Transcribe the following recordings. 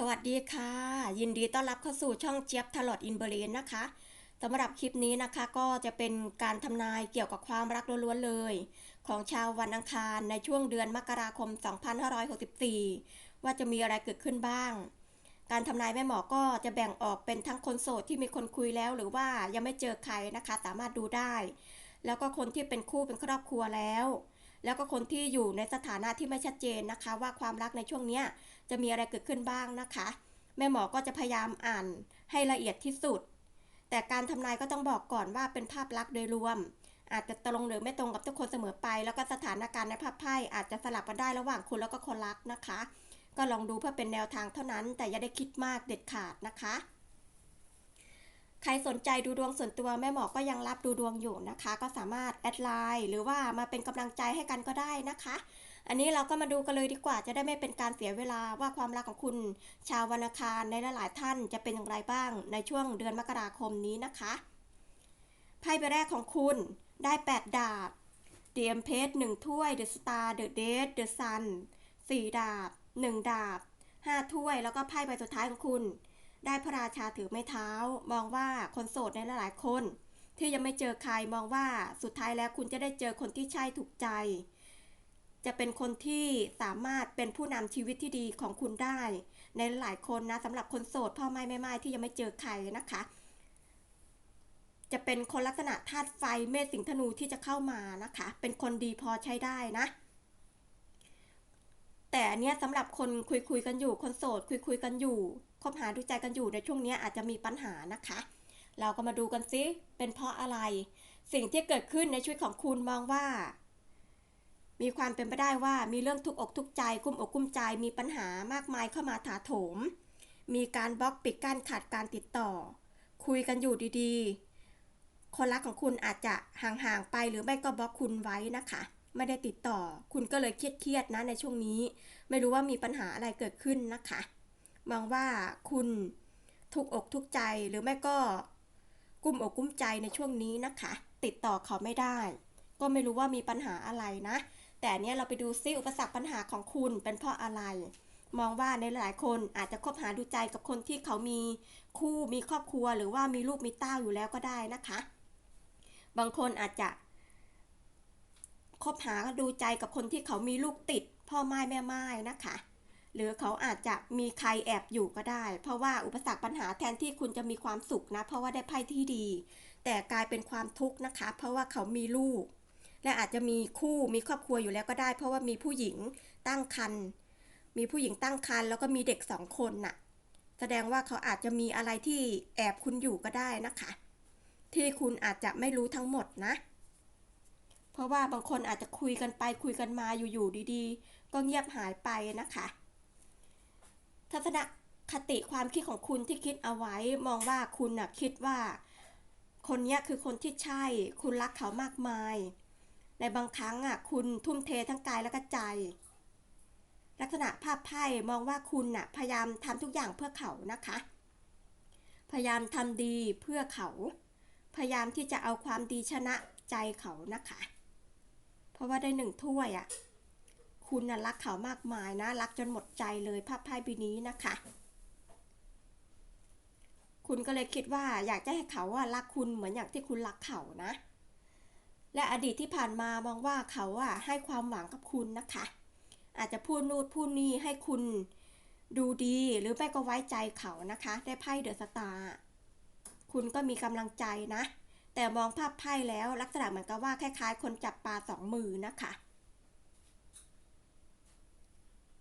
สวัสดีค่ะ ยินดีต้อนรับเข้าสู่ช่องเจี๊ยบทลอดอินเบรนนะคะสำหรับคลิปนี้นะคะก็จะเป็นการทำนายเกี่ยวกับความรักล้วนๆเลย ของชาววันอังคารในช่วงเดือนมกราคม 2564 ว่าจะมีอะไรเกิดขึ้นบ้าง การทำนายแม่หมอก็จะแบ่งออกเป็นทั้งคนโสดที่มีคนคุยแล้ว หรือว่ายังไม่เจอใครนะคะ สามารถดูได้ แล้วก็คนที่เป็นคู่เป็นครอบครัวแล้ว แล้วก็คนที่อยู่ในสถานะที่ไม่ชัดเจนนะคะ ว่าความรักในช่วงเนี้ย จะมีอะไรเกิดขึ้นบ้างนะคะ แม่หมอก็จะพยายามอ่านให้ละเอียดที่สุด แต่การทำนายก็ต้องบอกก่อนว่าเป็นภาพลักษณ์โดยรวม อาจจะตรงหรือไม่ตรงกับทุกคนเสมอไป แล้วก็สถานการณ์ในภาพไพ่อาจจะสลับกันได้ระหว่างคุณแล้วก็คนรักนะคะ ก็ลองดูเพื่อเป็นแนวทางเท่านั้น แต่อย่าได้คิดมากเด็ดขาดนะคะใครสนใจดูดวงส่วนตัวแม่หมอก็ยังรับดูดวงอยู่นะคะ ก็สามารถแอดไลน์หรือว่ามาเป็นกำลังใจให้กันก็ได้นะคะ อันนี้เราก็มาดูกันเลยดีกว่าจะได้ไม่เป็นการเสียเวลาว่าความรักของคุณ ชาววันคารในหลายๆท่านจะเป็นอย่างไรบ้าง ในช่วงเดือนมกราคมนี้นะคะไพ่ใบแรกของคุณได้ 8 ดาบเดียมเพชรหนึ่งถ้วยเดอะสตาร์เดอะเดทเดอะซันสี่ดาบหนึ่งดาบห้าถ้วยแล้วก็ไพ่ใบสุดท้ายของคุณ ได้พระราชาถือไม้เท้า มองว่าคนโสดในหลายๆคน ที่ยังไม่เจอใครมองว่าสุดท้ายแล้วคุณจะได้เจอคนที่ใช่ถูกใจ จะเป็นคนที่สามารถเป็นผู้นำชีวิตที่ดีของคุณได้ ในหลายคนนะสำหรับคนโสดพ่อไม้แม่ไม้ที่ยังไม่เจอใครนะคะ จะเป็นคนลักษณะธาตุไฟเมษสิงธนูที่จะเข้ามานะคะ เป็นคนดีพอใช้ได้นะ แต่อันเนี้ยสำหรับคนคุยคุยกันอยู่คนโสดคุยคุยกันอยู่คบหาดูใจกันอยู่ในช่วงนี้อาจจะมีปัญหานะคะ เราก็มาดูกันซิเป็นเพราะอะไร สิ่งที่เกิดขึ้นในชีวิตของคุณมองว่า มีความเป็นไปได้ว่ามีเรื่องทุกอกทุกใจกุ้มอกกุ้มใจมีปัญหามากมายเข้ามาถาโถม มีการบล็อกปิดกั้นขาดการติดต่อ คุยกันอยู่ดีๆ คนรักของคุณอาจจะห่างๆไปหรือไม่ก็บล็อกคุณไว้นะคะ ไม่ได้ติดต่อ คุณก็เลยเครียดๆนะในช่วงนี้ ไม่รู้ว่ามีปัญหาอะไรเกิดขึ้นนะคะมองว่าคุณทุกอกทุกใจหรือไม่ก็กุ้มอกกุ้มใจในช่วงนี้นะคะ ติดต่อเขาไม่ได้ ก็ไม่รู้ว่ามีปัญหาอะไรนะ แต่เนี้ยเราไปดูซิอุปสรรคปัญหาของคุณเป็นเพราะอะไร มองว่าในหลายคนอาจจะคบหาดูใจกับคนที่เขามีคู่มีครอบครัว หรือว่ามีลูกมีเต้าอยู่แล้วก็ได้นะคะ บางคนอาจจะคบหาดูใจกับคนที่เขามีลูกติด พ่อไม้แม่ไม้นะคะ หรือเขาอาจจะมีใครแอบอยู่ก็ได้ เพราะว่าอุปสรรคปัญหาแทนที่คุณจะมีความสุขนะ เพราะว่าได้ไพ่ที่ดี แต่กลายเป็นความทุกข์นะคะ เพราะว่าเขามีลูก และอาจจะมีคู่มีครอบครัวอยู่แล้วก็ได้ เพราะว่ามีผู้หญิงตั้งครรภ์มีผู้หญิงตั้งครรภ์แล้วก็มีเด็กสองคนน่ะ แสดงว่าเขาอาจจะมีอะไรที่แอบคุณอยู่ก็ได้นะคะ ที่คุณอาจจะไม่รู้ทั้งหมดนะ เพราะว่าบางคนอาจจะคุยกันไปคุยกันมาอยู่ๆดีๆ ก็เงียบหายไปนะคะ ทัศนคติความคิดของคุณที่คิดเอาไว้มองว่าคุณน่ะคิดว่า คนนี้คือคนที่ใช่ คุณรักเขามากมาย ในบางครั้งอะคุณทุ่มเททั้งกายและก็ใจ ลักษณะภาพไพ่มองว่าคุณน่ะพยายามทำทุกอย่างเพื่อเขานะคะ พยายามทำดีเพื่อเขา พยายามที่จะเอาความดีชนะใจเขานะคะ เพราะว่าได้หนึ่งถ้วยอะคุณน่ะรักเขามากมายนะรักจนหมดใจเลยภาพไพ่ใบนี้นะคะ คุณก็เลยคิดว่าอยากจะให้เขาว่ารักคุณเหมือนอย่างที่คุณรักเขานะ และอดีตที่ผ่านมามองว่าเขาอะให้ความหวังกับคุณนะคะ อาจจะพูดนูดพูดนี่ให้คุณดูดีหรือไม่ก็ไว้ใจเขานะคะ ได้ไพ่เดอะสตาร์คุณก็มีกำลังใจนะ แต่มองภาพไพ่แล้วลักษณะเหมือนกับว่าคล้ายๆ คนจับปลาสองมือนะคะ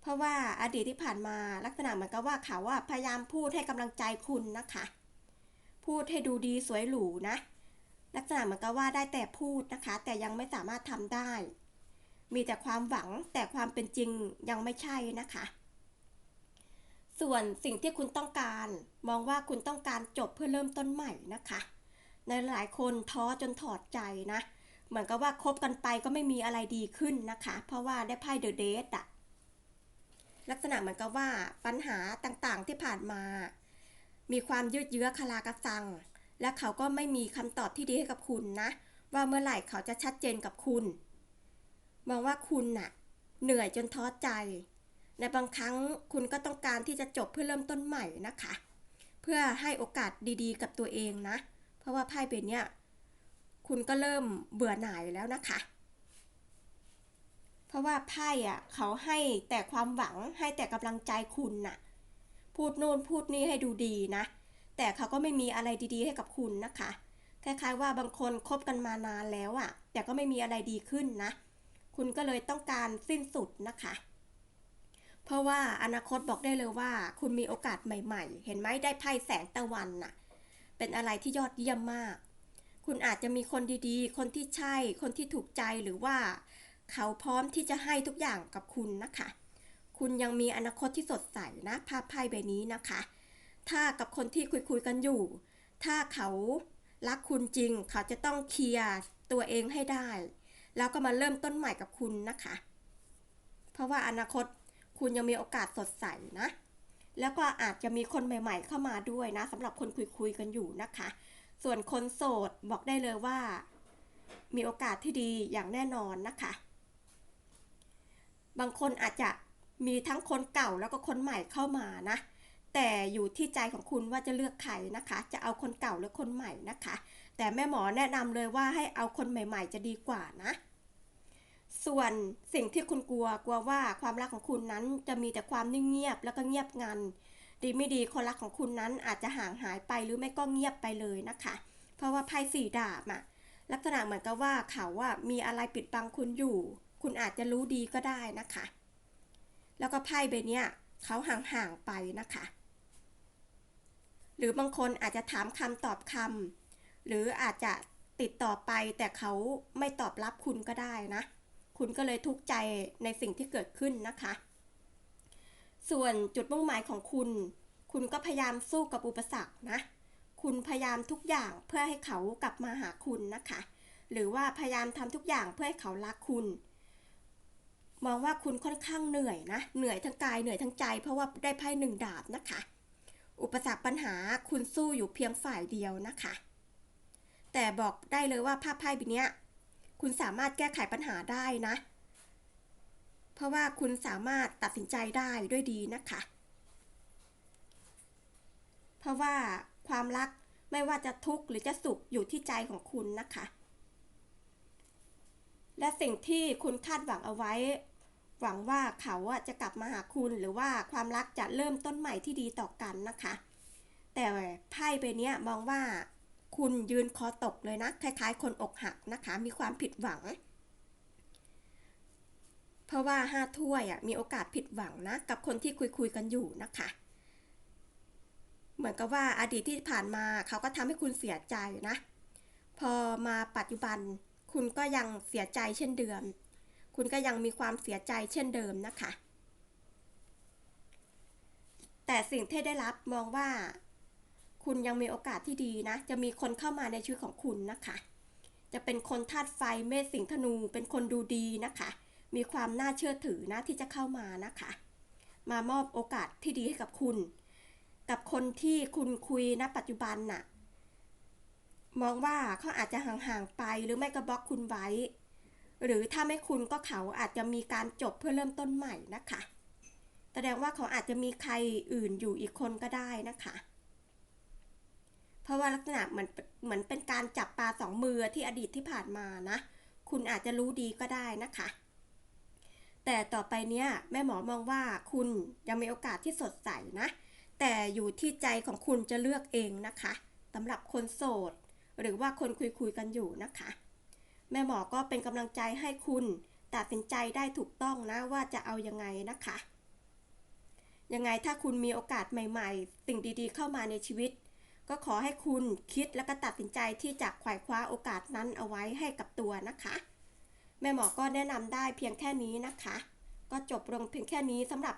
เพราะว่าอดีตที่ผ่านมาลักษณะเหมือนกับว่าเขาอะพยายามพูดให้กำลังใจคุณนะคะ พูดให้ดูดีสวยหรูนะ ลักษณะเหมือนกับว่าได้แต่พูดนะคะ แต่ยังไม่สามารถทำได้ มีแต่ความหวังแต่ความเป็นจริงยังไม่ใช่นะคะ ส่วนสิ่งที่คุณต้องการ มองว่าคุณต้องการจบเพื่อเริ่มต้นใหม่นะคะ ในหลายคนท้อจนถอดใจนะ เหมือนกับว่าคบกันไปก็ไม่มีอะไรดีขึ้นนะคะ เพราะว่าได้ไพ่เดอะเดทอะลักษณะเหมือนกับว่าปัญหาต่างๆที่ผ่านมา มีความยืดเยื้อคลากระซัง และเขาก็ไม่มีคำตอบที่ดีให้กับคุณนะ ว่าเมื่อไหร่เขาจะชัดเจนกับคุณ มองว่าคุณน่ะ เหนื่อยจนท้อใจ ในบางครั้งคุณก็ต้องการที่จะจบเพื่อเริ่มต้นใหม่นะคะ เพื่อให้โอกาสดีๆ กับตัวเองนะ เพราะว่าไพ่ใบเนี้ยคุณก็เริ่มเบื่อหน่ายแล้วนะคะ เพราะว่าไพ่อะเขาให้แต่ความหวังให้แต่กำลังใจคุณน่ะ พูดโน่นพูดนี่ให้ดูดีนะ แต่เขาก็ไม่มีอะไรดีๆ ให้กับคุณนะคะ คล้ายๆว่าบางคนคบกันมานานแล้วอะแต่ก็ไม่มีอะไรดีขึ้นนะ คุณก็เลยต้องการสิ้นสุดนะคะ เพราะว่าอนาคตบอกได้เลยว่า คุณมีโอกาสใหม่ๆ เห็นไหมได้ไพ่แสงตะวันน่ะ เป็นอะไรที่ยอดเยี่ยมมาก คุณอาจจะมีคนดีๆ คนที่ใช่ คนที่ถูกใจหรือว่า เขาพร้อมที่จะให้ทุกอย่างกับคุณนะคะ คุณยังมีอนาคตที่สดใสนะภาพไพ่ใบนี้นะคะ ถ้ากับคนที่คุยๆกันอยู่ ถ้าเขารักคุณจริง เขาจะต้องเคลียร์ตัวเองให้ได้ แล้วก็มาเริ่มต้นใหม่กับคุณนะคะ เพราะว่าอนาคตคุณยังมีโอกาสสดใสนะ แล้วก็อาจจะมีคนใหม่ ๆ เข้ามาด้วยนะสำหรับคนคุยๆกันอยู่นะคะ ส่วนคนโสดบอกได้เลยว่า มีโอกาสที่ดีอย่างแน่นอนนะคะ บางคนอาจจะมีทั้งคนเก่าแล้วก็คนใหม่เข้ามานะ แต่อยู่ที่ใจของคุณว่าจะเลือกใครนะคะ จะเอาคนเก่าหรือคนใหม่นะคะ แต่แม่หมอแนะนำเลยว่าให้เอาคนใหม่ ๆ จะดีกว่านะ ส่วนสิ่งที่คุณกลัวกลัวว่าความรักของคุณนั้นจะมีแต่ความนิ่งเงียบแล้วก็เงียบงัน ดีไม่ดีคนรักของคุณนั้นอาจจะห่างหายไปหรือไม่ก็เงียบไปเลยนะคะ เพราะว่าไพ่สี่ดาบอะลักษณะเหมือนกับว่าเขาว่ามีอะไรปิดบังคุณอยู่ คุณอาจจะรู้ดีก็ได้นะคะ แล้วก็ไพ่ใบเนี้ยเขาห่างๆไปนะคะ หรือบางคนอาจจะถามคำตอบคำหรืออาจจะติดต่อไปแต่เขาไม่ตอบรับคุณก็ได้นะ คุณก็เลยทุกข์ใจในสิ่งที่เกิดขึ้นนะคะ ส่วนจุดมุ่งหมายของคุณ คุณก็พยายามสู้กับอุปสรรคนะ คุณพยายามทุกอย่างเพื่อให้เขากลับมาหาคุณนะคะ หรือว่าพยายามทำทุกอย่างเพื่อให้เขารักคุณ มองว่าคุณค่อนข้างเหนื่อยนะ เหนื่อยทั้งกายเหนื่อยทั้งใจ เพราะว่าได้ไพ่หนึ่งดาบนะคะ อุปสรรคปัญหาคุณสู้อยู่เพียงฝ่ายเดียวนะคะ แต่บอกได้เลยว่าภาพไพ่ใบนี้คุณสามารถแก้ไขปัญหาได้นะ เพราะว่าคุณสามารถตัดสินใจได้ด้วยดีนะคะ เพราะว่าความรักไม่ว่าจะทุกข์หรือจะสุขอยู่ที่ใจของคุณนะคะ และสิ่งที่คุณคาดหวังเอาไว้ หวังว่าเขาจะกลับมาหาคุณหรือว่าความรักจะเริ่มต้นใหม่ที่ดีต่อกันนะคะ แต่ไพ่ใบเนี้ยมองว่าคุณยืนคอตกเลยนะคล้าย ๆ คนอกหักนะคะ มีความผิดหวัง เพราะว่าห้าถ้วยอะมีโอกาสผิดหวังนะ กับคนที่คุยๆกันอยู่นะคะ เหมือนกับว่าอดีตที่ผ่านมาเขาก็ทำให้คุณเสียใจนะ พอมาปัจจุบันคุณก็ยังเสียใจเช่นเดิม คุณก็ยังมีความเสียใจเช่นเดิมนะคะ แต่สิ่งที่ได้รับมองว่า คุณยังมีโอกาสที่ดีนะ จะมีคนเข้ามาในชีวิตของคุณนะคะ จะเป็นคนธาตุไฟเมษสิงห์ธนู เป็นคนดูดีนะคะ มีความน่าเชื่อถือนะที่จะเข้ามานะคะ มามอบโอกาสที่ดีให้กับคุณ กับคนที่คุณคุยณปัจจุบันน่ะมองว่าเขาอาจจะห่างๆไปหรือไม่ก็บล็อกคุณไว้ หรือถ้าไม่คุณก็เขาอาจจะมีการจบเพื่อเริ่มต้นใหม่นะคะ แสดงว่าเขาอาจจะมีใครอื่นอยู่อีกคนก็ได้นะคะ เพราะว่าลักษณะเหมือนเหมือนเป็นการจับปลาสองมือที่อดีตที่ผ่านมานะ คุณอาจจะรู้ดีก็ได้นะคะ แต่ต่อไปเนี้ยแม่หมอมองว่าคุณยังมีโอกาสที่สดใสนะ แต่อยู่ที่ใจของคุณจะเลือกเองนะคะสำหรับคนโสด หรือว่าคนคุยคุยกันอยู่นะคะ แม่หมอก็เป็นกำลังใจให้คุณตัดสินใจได้ถูกต้องนะว่าจะเอายังไงนะคะ ยังไงถ้าคุณมีโอกาสใหม่ๆ สิ่งดีๆ เข้ามาในชีวิต ก็ขอให้คุณคิดและก็ตัดสินใจที่จะขว่คว้าโอกาสนั้นเอาไว้ให้กับตัวนะคะ แม่หมอก็แนะนำได้เพียงแค่นี้นะคะ ก็จบลงเพียงแค่นี้สำหรับ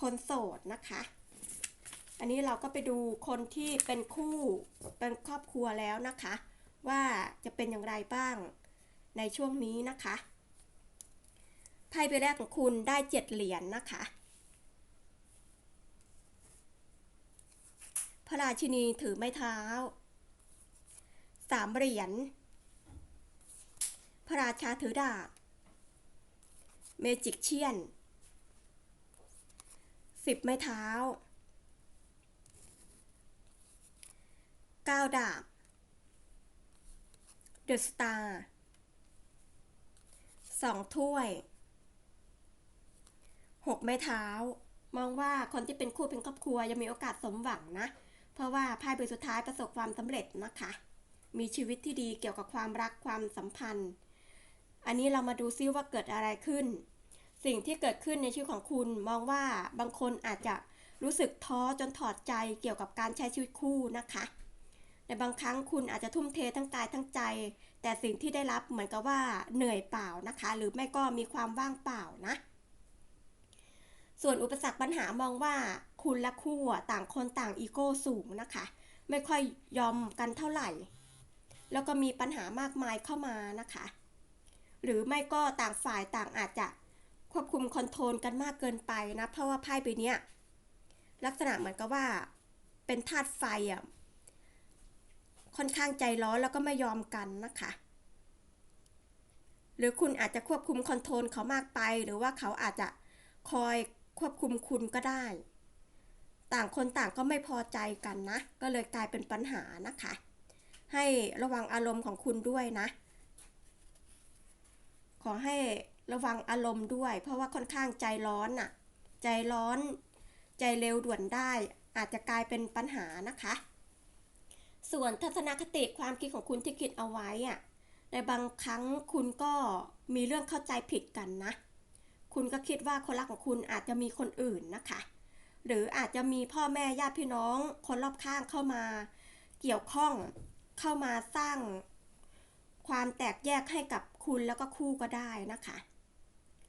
คนโสดนะคะ อันนี้เราก็ไปดูคนที่เป็นคู่เป็นครอบครัวแล้วนะคะ ว่าจะเป็นอย่างไรบ้าง ในช่วงนี้นะคะไพ่ใบแรกของคุณได้เจ็ดเหรียญนะคะ พระราชินีถือไม้เท้าสามเหรียญ พระราชาถือดาบ เมจิกเชียนสิบไม้เท้าเก้าดาบ เดอะสตาร์ สองถ้วยหกไม้เท้า มองว่าคนที่เป็นคู่เป็นครอบครัวยังมีโอกาสสมหวังนะ เพราะว่าไพ่ใบสุดท้ายประสบความสำเร็จนะคะ มีชีวิตที่ดีเกี่ยวกับความรักความสัมพันธ์ อันนี้เรามาดูซิว่าเกิดอะไรขึ้น สิ่งที่เกิดขึ้นในชีวิตของคุณ มองว่าบางคนอาจจะรู้สึกท้อจนถอดใจเกี่ยวกับการใช้ชีวิตคู่นะคะ ในบางครั้งคุณอาจจะทุ่มเททั้งกายทั้งใจ แต่สิ่งที่ได้รับเหมือนกับว่าเหนื่อยเปล่านะคะ หรือไม่ก็มีความว่างเปล่านะ ส่วนอุปสรรคปัญหามองว่าคุณและคู่ต่างคนต่างอีโก้สูงนะคะ ไม่ค่อยยอมกันเท่าไหร่ แล้วก็มีปัญหามากมายเข้ามานะคะ หรือไม่ก็ต่างฝ่ายต่างอาจจะควบคุมคอนโทรลกันมากเกินไปนะ เพราะว่าไพ่ใบนี้ลักษณะเหมือนกับว่าเป็นธาตุไฟอะ ค่อนข้างใจร้อนแล้วก็ไม่ยอมกันนะคะ หรือคุณอาจจะควบคุมคอนโทรลเขามากไป หรือว่าเขาอาจจะคอยควบคุมคุณก็ได้ ต่างคนต่างก็ไม่พอใจกันนะ ก็เลยกลายเป็นปัญหานะคะ ให้ระวังอารมณ์ของคุณด้วยนะ ขอให้ระวังอารมณ์ด้วย เพราะว่าค่อนข้างใจร้อนน่ะ ใจร้อน ใจเร็วด่วนได้ อาจจะกลายเป็นปัญหานะคะ ส่วนทัศนคติความคิดของคุณที่คิดเอาไว้อะในบางครั้งคุณก็มีเรื่องเข้าใจผิดกันนะ คุณก็คิดว่าคนรักของคุณอาจจะมีคนอื่นนะคะ หรืออาจจะมีพ่อแม่ญาติพี่น้อง คนรอบข้างเข้ามา เกี่ยวข้องเข้ามาสร้าง ความแตกแยกให้กับคุณแล้วก็คู่ก็ได้นะคะ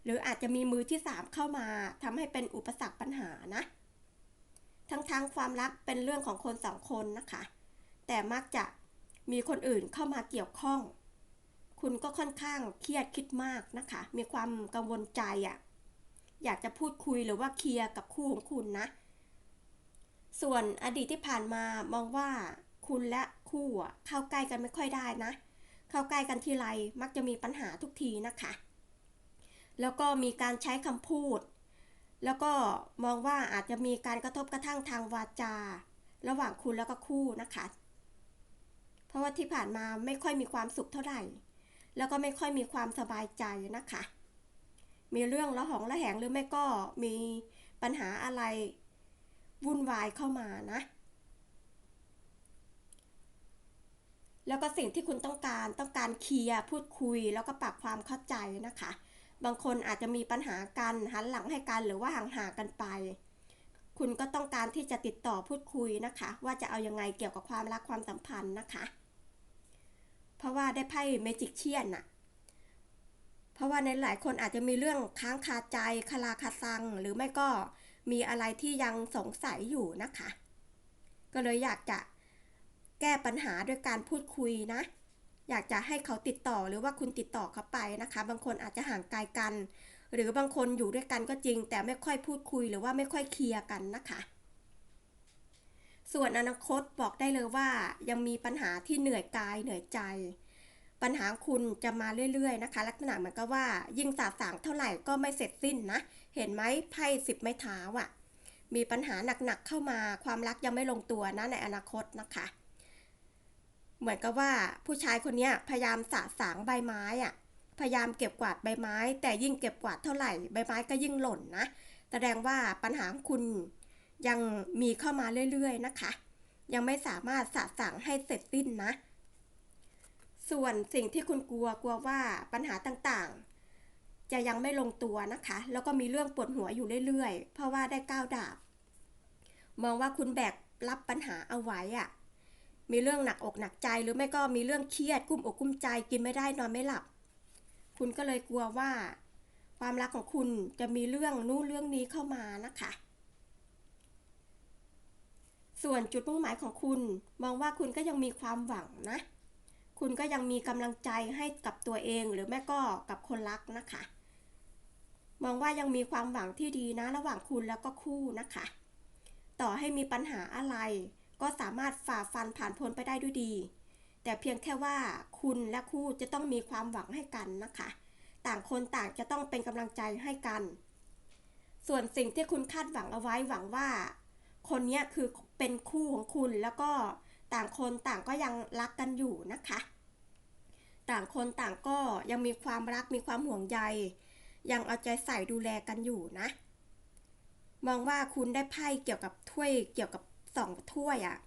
หรืออาจจะมีมือที่สามเข้ามาทำให้เป็นอุปสรรคปัญหานะ ทั้งๆความรักเป็นเรื่องของคนสองคนนะคะ แต่มักจะมีคนอื่นเข้ามาเกี่ยวข้อง คุณก็ค่อนข้างเครียดคิดมากนะคะ มีความกังวลใจอะ่ะ อยากจะพูดคุยหรือว่าเคลียร์กับคู่ของคุณนะ ส่วนอดีตที่ผ่านมามองว่าคุณและคู่เข้าใกล้กันไม่ค่อยได้นะ เข้าใกล้กันทีไรมักจะมีปัญหาทุกทีนะคะ แล้วก็มีการใช้คำพูด แล้วก็มองว่าอาจจะมีการกระทบกระทั่งทางวาจา ระหว่างคุณแล้วก็คู่นะคะ เพราะว่าที่ผ่านมาไม่ค่อยมีความสุขเท่าไหร่ แล้วก็ไม่ค่อยมีความสบายใจนะคะ มีเรื่องละหองละแหงหรือไม่ก็มีปัญหาอะไรวุ่นวายเข้ามานะ แล้วก็สิ่งที่คุณต้องการต้องการเคลียร์พูดคุยแล้วก็ปรับความเข้าใจนะคะ บางคนอาจจะมีปัญหากันหันหลังให้กันหรือว่าห่างๆกันไป คุณก็ต้องการที่จะติดต่อพูดคุยนะคะ ว่าจะเอายังไงเกี่ยวกับความรักความสัมพันธ์นะคะ เพราะว่าได้ไพ่เมจิกเชียนน่ะ เพราะว่าในหลายคนอาจจะมีเรื่องค้างคาใจคาราคาซัง หรือไม่ก็มีอะไรที่ยังสงสัยอยู่นะคะ ก็เลยอยากจะแก้ปัญหาด้วยการพูดคุยนะ อยากจะให้เขาติดต่อหรือว่าคุณติดต่อเขาไปนะคะ บางคนอาจจะห่างไกลกัน หรือบางคนอยู่ด้วยกันก็จริง แต่ไม่ค่อยพูดคุยหรือว่าไม่ค่อยเคลียร์กันนะคะ ส่วนอนาคตบอกได้เลยว่า ยังมีปัญหาที่เหนื่อยกายเหนื่อยใจ ปัญหาคุณจะมาเรื่อยๆนะคะ ลักษณะเหมือนกับว่า ยิ่งสาสางเท่าไหร่ก็ไม่เสร็จสิ้นนะ เห็นไหมไพ่สิบไม้เท้าอะ่ะ มีปัญหาหนักๆเข้ามาความรักยังไม่ลงตัวนะในอนาคตนะคะ เหมือนกับว่าผู้ชายคนนี้พยายามสะสางใบไม้อะพยายามเก็บกวาดใบไม้ แต่ยิ่งเก็บกวาดเท่าไหร่ใบไม้ก็ยิ่งหล่นนะแสดงว่าปัญหาของคุณ ยังมีเข้ามาเรื่อยๆนะคะ ยังไม่สามารถสะสางให้เสร็จสิ้นนะ ส่วนสิ่งที่คุณกลัวกลัวว่าปัญหาต่างๆ จะยังไม่ลงตัวนะคะ แล้วก็มีเรื่องปวดหัวอยู่เรื่อยๆ เพราะว่าได้ก้าวดาบ มองว่าคุณแบกรับปัญหาเอาไว้อะมีเรื่องหนักอกหนักใจหรือไม่ก็มีเรื่องเครียดกุ้มอกกุ้มใจกินไม่ได้นอนไม่หลับ คุณก็เลยกลัวว่า ความรักของคุณจะมีเรื่องนู้นเรื่องนี้เข้ามานะคะ ส่วนจุดมุ่งหมายของคุณ มองว่าคุณก็ยังมีความหวังนะ คุณก็ยังมีกำลังใจให้กับตัวเองหรือแม่ก็กับคนรักนะคะ มองว่ายังมีความหวังที่ดีนะระหว่างคุณแล้วก็คู่นะคะ ต่อให้มีปัญหาอะไร ก็สามารถฝ่าฟันผ่านพ้นไปได้ด้วยดี แต่เพียงแค่ว่าคุณและคู่จะต้องมีความหวังให้กันนะคะ ต่างคนต่างจะต้องเป็นกำลังใจให้กัน ส่วนสิ่งที่คุณคาดหวังเอาไว้หวังว่า คนนี้คือเป็นคู่ของคุณแล้วก็ต่างคนต่างก็ยังรักกันอยู่นะคะ ต่างคนต่างก็ยังมีความรักมีความห่วงใย ยังเอาใจใส่ดูแลกันอยู่นะ มองว่าคุณได้ไพ่เกี่ยวกับถ้วยเกี่ยวกับสองถ้วยอะ่ะ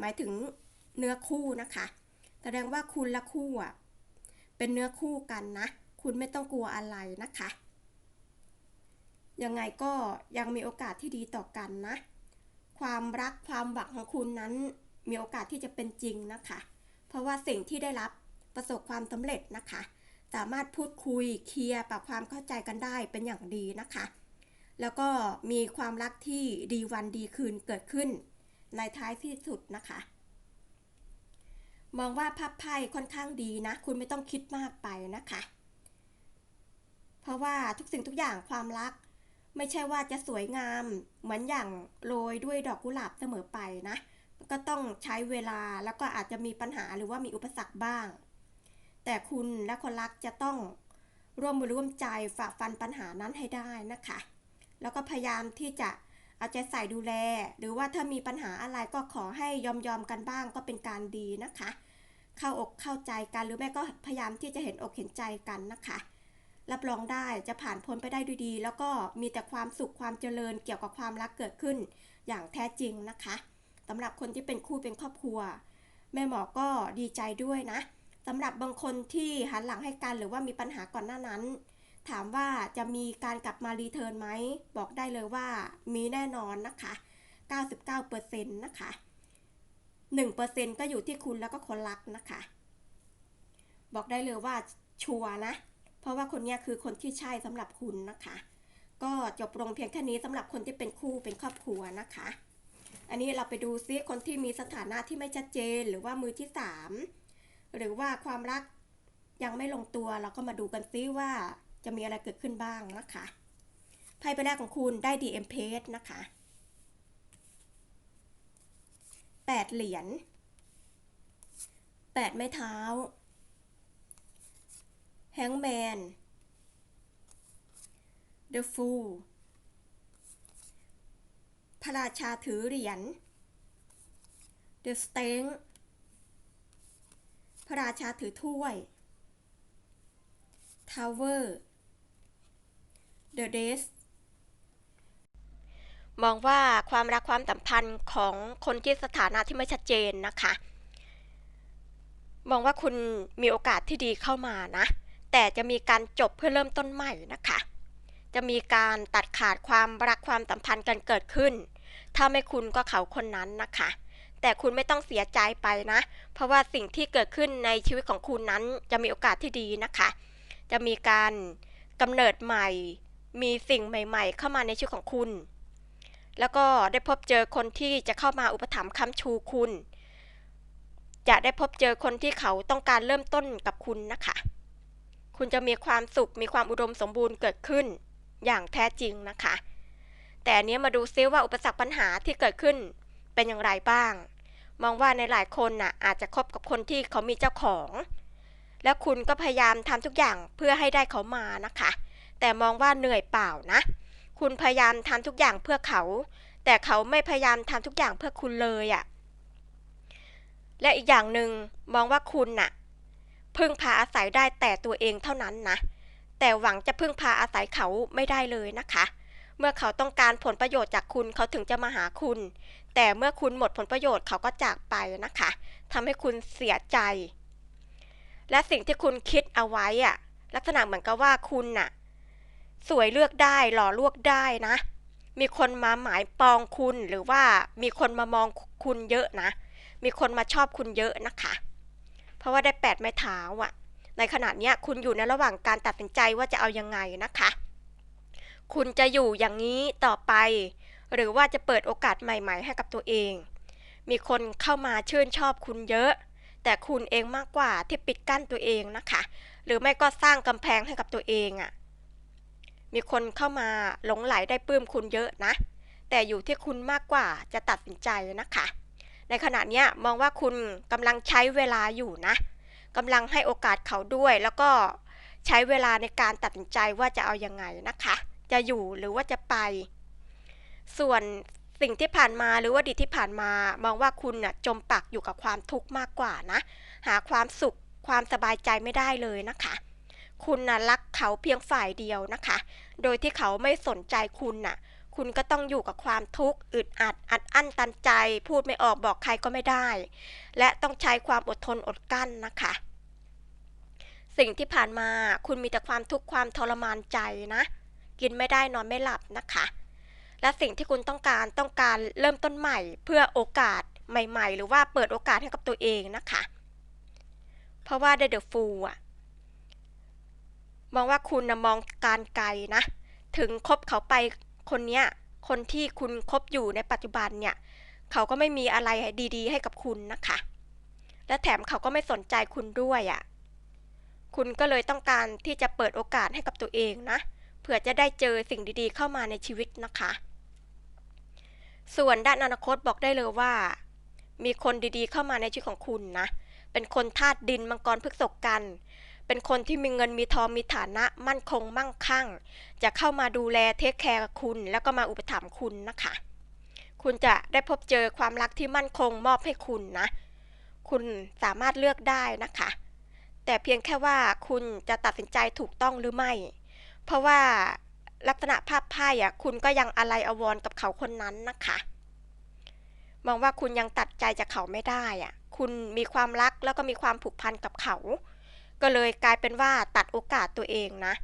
หมายถึงเนื้อคู่นะคะแสดงว่าคุณและคู่อะเป็นเนื้อคู่กันนะ คุณไม่ต้องกลัวอะไรนะคะ ยังไงก็ยังมีโอกาสที่ดีต่อกันนะ ความรักความหวังของคุณนั้นมีโอกาสที่จะเป็นจริงนะคะ เพราะว่าสิ่งที่ได้รับประสบความสำเร็จนะคะ สามารถพูดคุยเคลียร์ปรับความเข้าใจกันได้เป็นอย่างดีนะคะ แล้วก็มีความรักที่ดีวันดีคืนเกิดขึ้น ในท้ายที่สุดนะคะ มองว่าภาพไพ่ค่อนข้างดีนะ คุณไม่ต้องคิดมากไปนะคะ เพราะว่าทุกสิ่งทุกอย่างความรัก ไม่ใช่ว่าจะสวยงามเหมือนอย่างโรยด้วยดอกกุหลาบเสมอไปนะ ก็ต้องใช้เวลาแล้วก็อาจจะมีปัญหาหรือว่ามีอุปสรรคบ้าง แต่คุณและคนรักจะต้องร่วมมือร่วมใจฝ่าฟันปัญหานั้นให้ได้นะคะ แล้วก็พยายามที่จะเอาใจใส่ดูแล หรือว่าถ้ามีปัญหาอะไรก็ขอให้ยอมยอมกันบ้างก็เป็นการดีนะคะ เข้าอกเข้าใจกันหรือแม่ก็พยายามที่จะเห็นอกเห็นใจกันนะคะ รับรองได้จะผ่านพ้นไปได้ด้วยดี แล้วก็มีแต่ความสุขความเจริญเกี่ยวกับความรักเกิดขึ้น อย่างแท้จริงนะคะสำหรับคนที่เป็นคู่เป็นครอบครัว แม่หมอก็ดีใจด้วยนะสำหรับบางคนที่หันหลังให้กันหรือว่ามีปัญหาก่อนหน้านั้น ถามว่าจะมีการกลับมารีเทิร์นไหมบอกได้เลยว่ามีแน่นอนนะคะ 99%นะคะ1%ก็อยู่ที่คุณแล้วก็คนรักนะคะ บอกได้เลยว่าชัวนะ เพราะว่าคนนี้คือคนที่ใช่สำหรับคุณนะคะ ก็จบลงเพียงแค่นี้สำหรับคนที่เป็นคู่เป็นครอบครัวนะคะ อันนี้เราไปดูซิคนที่มีสถานะที่ไม่ชัดเจนหรือว่ามือที่สามหรือว่าความรักยังไม่ลงตัวเราก็มาดูกันซิว่าจะมีอะไรเกิดขึ้นบ้างนะคะไพ่ใบแรกของคุณได้ดีเอ็มเพสนะคะแปดเหรียญแปดไม้เท้า แฮงแมน The Fool พระราชาถือเหรียญ The s t a n พระราชาถือถ้วย Tower The d e s มองว่าความรักความสัมพันธ์ของคนที่สถานะที่ไม่ชัดเจนนะคะ มองว่าคุณมีโอกาสที่ดีเข้ามานะ แต่จะมีการจบเพื่อเริ่มต้นใหม่นะคะ จะมีการตัดขาดความรักความสัมพันธ์กันเกิดขึ้น ถ้าไม่คุณก็เขาคนนั้นนะคะ แต่คุณไม่ต้องเสียใจไปนะ เพราะว่าสิ่งที่เกิดขึ้นในชีวิตของคุณนั้นจะมีโอกาสที่ดีนะคะ จะมีการกำเนิดใหม่ มีสิ่งใหม่ ๆ เข้ามาในชีวิตของคุณ แล้วก็ได้พบเจอคนที่จะเข้ามาอุปถัมภ์ค้ำชูคุณ จะได้พบเจอคนที่เขาต้องการเริ่มต้นกับคุณนะคะ คุณจะมีความสุขมีความอุดมสมบูรณ์เกิดขึ้น อย่างแท้จริงนะคะ แต่อันนี้มาดูซิว่าอุปสรรคปัญหาที่เกิดขึ้น เป็นอย่างไรบ้าง มองว่าในหลายคนน่ะอาจจะคบกับคนที่เขามีเจ้าของ แล้วคุณก็พยายามทำทุกอย่างเพื่อให้ได้เขามานะคะ แต่มองว่าเหนื่อยเปล่านะ คุณพยายามทำทุกอย่างเพื่อเขา แต่เขาไม่พยายามทำทุกอย่างเพื่อคุณเลยอะ่ะและอีกอย่างหนึ่งมองว่าคุณน่ะ พึ่งพาอาศัยได้แต่ตัวเองเท่านั้นนะ แต่หวังจะพึ่งพาอาศัยเขาไม่ได้เลยนะคะ เมื่อเขาต้องการผลประโยชน์จากคุณเขาถึงจะมาหาคุณ แต่เมื่อคุณหมดผลประโยชน์เขาก็จากไปนะคะทำให้คุณเสียใจ และสิ่งที่คุณคิดเอาไว้อะลักษณะเหมือนกับว่าคุณน่ะ สวยเลือกได้หล่อลวกได้นะ มีคนมาหมายปองคุณหรือว่ามีคนมามองคุณเยอะนะ มีคนมาชอบคุณเยอะนะคะ เพราะว่าได้แปดไม้เท้าอะในขณะนี้คุณอยู่ในระหว่างการตัดสินใจว่าจะเอายังไงนะคะ คุณจะอยู่อย่างนี้ต่อไป หรือว่าจะเปิดโอกาสใหม่ ๆ ให้กับตัวเอง มีคนเข้ามาชื่นชอบคุณเยอะ แต่คุณเองมากกว่าที่ปิดกั้นตัวเองนะคะ หรือไม่ก็สร้างกำแพงให้กับตัวเองอะ่ะ มีคนเข้ามาหลงไหลได้ปลื้มคุณเยอะนะ แต่อยู่ที่คุณมากกว่าจะตัดสินใจนะคะ ในขณะนี้มองว่าคุณกำลังใช้เวลาอยู่นะกำลังให้โอกาสเขาด้วย แล้วก็ใช้เวลาในการตัดสินใจว่าจะเอายังไงนะคะ จะอยู่หรือว่าจะไป ส่วนสิ่งที่ผ่านมาหรือว่าดีที่ผ่านมามองว่าคุณน่ะจมปักอยู่กับความทุกข์มากกว่านะ หาความสุขความสบายใจไม่ได้เลยนะคะ คุณน่ะรักเขาเพียงฝ่ายเดียวนะคะ โดยที่เขาไม่สนใจคุณน่ะ คุณก็ต้องอยู่กับความทุกข์อึดอัดอัดอั้นตันใจ พูดไม่ออกบอกใครก็ไม่ได้ และต้องใช้ความอดทนอดกั้นนะคะ สิ่งที่ผ่านมาคุณมีแต่ความทุกข์ความทรมานใจนะ กินไม่ได้นอนไม่หลับนะคะ และสิ่งที่คุณต้องการต้องการเริ่มต้นใหม่ เพื่อโอกาสใหม่ ๆ หรือว่าเปิดโอกาสให้กับตัวเองนะคะ เพราะว่าได้เดอะฟูอะมองว่าคุณนะมองการไกลนะ ถึงคบเขาไป คนเนี้ยคนที่คุณคบอยู่ในปัจจุบันเนี่ยเขาก็ไม่มีอะไรดีๆ ให้กับคุณนะคะ และแถมเขาก็ไม่สนใจคุณด้วยอะ่ะคุณก็เลยต้องการที่จะเปิดโอกาสให้กับตัวเองนะเผื่อจะได้เจอสิ่งดีๆ เข้ามาในชีวิตนะคะ ส่วนด้านอนาคตบอกได้เลยว่า มีคนดีๆ เข้ามาในชีวิตของคุณนะเป็นคนธาตุดินมังกรพฤกษกกัน เป็นคนที่มีเงินมีทองมีฐานะมั่นคงมั่งคั่ง จะเข้ามาดูแลเทคแคร์คุณ แล้วก็มาอุปถัมภ์คุณนะคะ คุณจะได้พบเจอความรักที่มั่นคงมอบให้คุณนะ คุณสามารถเลือกได้นะคะ แต่เพียงแค่ว่าคุณจะตัดสินใจถูกต้องหรือไม่ เพราะว่าลักษณะภาพไพ่อะคุณก็ยังอะไรอววรกับเขาคนนั้นนะคะมองว่าคุณยังตัดใจจากเขาไม่ได้อะคุณมีความรักแล้วก็มีความผูกพันกับเขา ก็เลยกลายเป็นว่าตัดโอกาสตัวเองนะ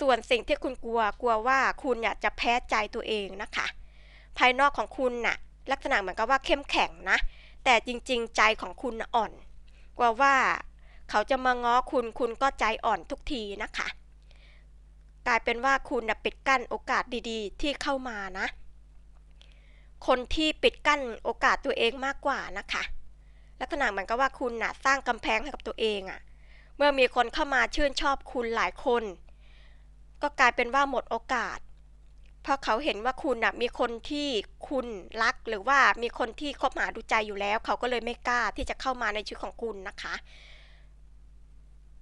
ส่วนสิ่งที่คุณกลัวกลัวว่าคุณอยากจะแพ้ใจตัวเองนะคะ ภายนอกของคุณน่ะ ลักษณะเหมือนกับว่าเข้มแข็งนะ แต่จริงๆ ใจของคุณอ่อน กลัวว่าเขาจะมาง้อคุณคุณก็ใจอ่อนทุกทีนะคะ กลายเป็นว่าคุณนะปิดกั้นโอกาสดีๆ ที่เข้ามานะ คนที่ปิดกั้นโอกาสตัวเองมากกว่านะคะ ลักษณะเหมือนกับว่าคุณน่ะสร้างกำแพงให้กับตัวเองอะเมื่อมีคนเข้ามาชื่นชอบคุณหลายคน ก็กลายเป็นว่าหมดโอกาส เพราะเขาเห็นว่าคุณน่ะมีคนที่คุณรักหรือว่ามีคนที่คบหาดูใจอยู่แล้ว เขาก็เลยไม่กล้าที่จะเข้ามาในชีวิตของคุณนะคะ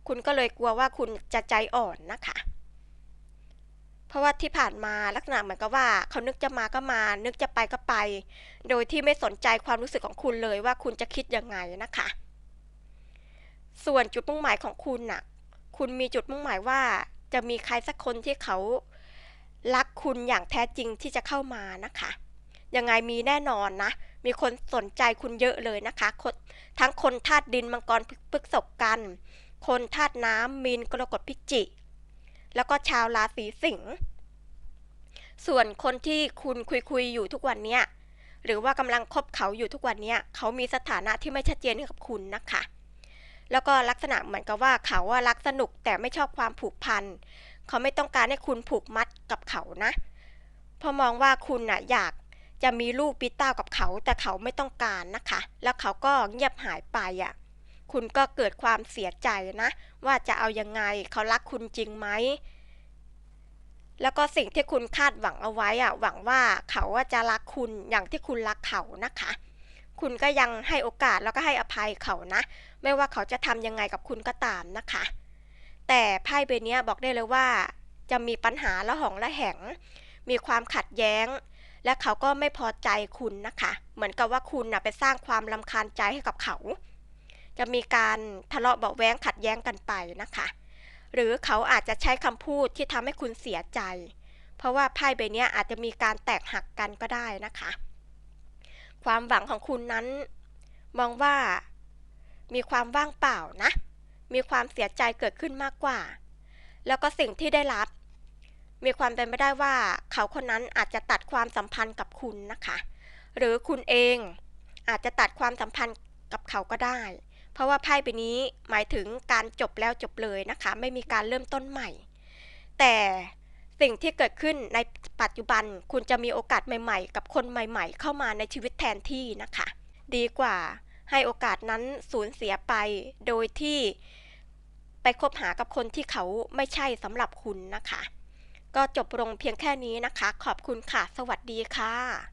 คุณก็เลยกลัวว่าคุณจะใจอ่อนนะคะ เพราะว่าที่ผ่านมาลักษณะเหมือนกับว่าเขานึกจะมาก็มา นึกจะไปก็ไป โดยที่ไม่สนใจความรู้สึกของคุณเลยว่าคุณจะคิดยังไงนะคะ ส่วนจุดมุ่งหมายของคุณน่ะ คุณมีจุดมุ่งหมายว่า จะมีใครสักคนที่เขารักคุณอย่างแท้จริงที่จะเข้ามานะคะ ยังไงมีแน่นอนนะ มีคนสนใจคุณเยอะเลยนะคะคทั้งคนธาตุดินมังกรพฤกษบกัน คนธาตุน้ำมีนกรกฎพิจิ แล้วก็ชาวราศีสิงห์ส่วนคนที่คุณคุยคุยอยู่ทุกวันเนี้ยหรือว่ากำลังคบเขาอยู่ทุกวันเนี้ยเขามีสถานะที่ไม่ชัดเจนกับคุณนะคะ แล้วก็ลักษณะเหมือนกับว่าเขาว่ารักสนุกแต่ไม่ชอบความผูกพัน เขาไม่ต้องการให้คุณผูกมัดกับเขานะเพราะมองว่าคุณน่ะอยากจะมีลูกปีต้ากับเขา แต่เขาไม่ต้องการนะคะ แล้วเขาก็เงียบหายไปอะ คุณก็เกิดความเสียใจนะ ว่าจะเอายังไงเขารักคุณจริงไหมแล้วก็สิ่งที่คุณคาดหวังเอาไว้อะหวังว่าเขาว่าจะรักคุณอย่างที่คุณรักเขานะคะ คุณก็ยังให้โอกาสแล้วก็ให้อภัยเขานะ ไม่ว่าเขาจะทำยังไงกับคุณก็ตามนะคะ แต่ไพ่ใบนี้บอกได้เลยว่า จะมีปัญหาละหองละแหง มีความขัดแย้ง และเขาก็ไม่พอใจคุณนะคะ เหมือนกับว่าคุณนะไปสร้างความลำคาญใจให้กับเขา จะมีการทะเลาะเบาะแว้งขัดแย้งกันไปนะคะ หรือเขาอาจจะใช้คำพูดที่ทำให้คุณเสียใจ เพราะว่าไพ่ใบนี้อาจจะมีการแตกหักกันก็ได้นะคะ ความหวังของคุณนั้น มองว่า มีความว่างเปล่านะ มีความเสียใจเกิดขึ้นมากกว่า แล้วก็สิ่งที่ได้รับ มีความเป็นไปได้ว่า เขาคนนั้นอาจจะตัดความสัมพันธ์กับคุณนะคะ หรือคุณเองอาจจะตัดความสัมพันธ์กับเขาก็ได้ เพราะว่าไพ่ใบนี้หมายถึงการจบแล้วจบเลยนะคะ ไม่มีการเริ่มต้นใหม่ แต่สิ่งที่เกิดขึ้นในปัจจุบันคุณจะมีโอกาสใหม่ๆ กับคนใหม่ ๆ เข้ามาในชีวิตแทนที่นะคะ ดีกว่าให้โอกาสนั้นสูญเสียไปโดยที่ไปคบหากับคนที่เขาไม่ใช่สำหรับคุณนะคะ ก็จบลงเพียงแค่นี้นะคะ ขอบคุณค่ะ สวัสดีค่ะ